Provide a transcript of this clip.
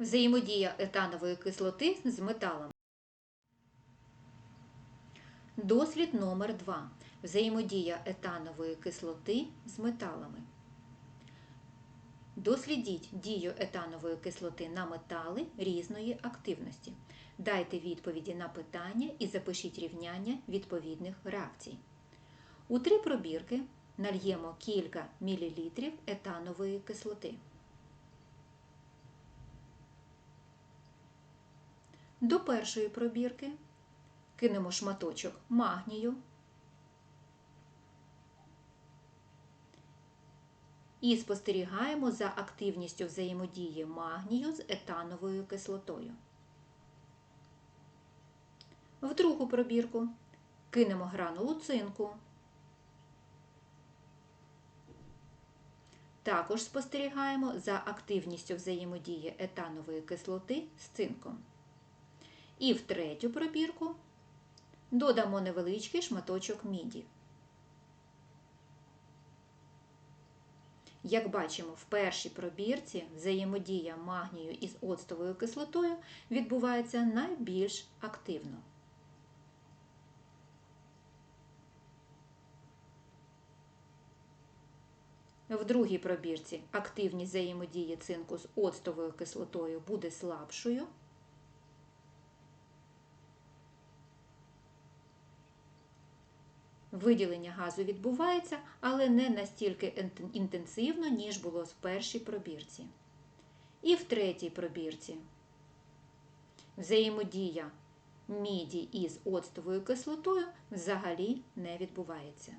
Взаємодія етанової кислоти з металом. Дослід номер 2. Взаємодія етанової кислоти з металами. Дослідіть дію етанової кислоти на метали різної активності. Дайте відповіді на питання і запишіть рівняння відповідних реакцій. У три пробірки нальємо кілька мілілітрів етанової кислоти. До першої пробірки кинемо шматочок магнію і спостерігаємо за активністю взаємодії магнію з етановою кислотою. В другу пробірку кинемо гранулу цинку. Також спостерігаємо за активністю взаємодії етанової кислоти з цинком. І в третю пробірку додамо невеличкий шматочок міді. Як бачимо, в першій пробірці взаємодія магнію із оцтовою кислотою відбувається найбільш активно. В другій пробірці активність взаємодії цинку з оцтовою кислотою буде слабшою. Виділення газу відбувається, але не настільки інтенсивно, ніж було в першій пробірці. І в третій пробірці взаємодія міді із оцтовою кислотою взагалі не відбувається.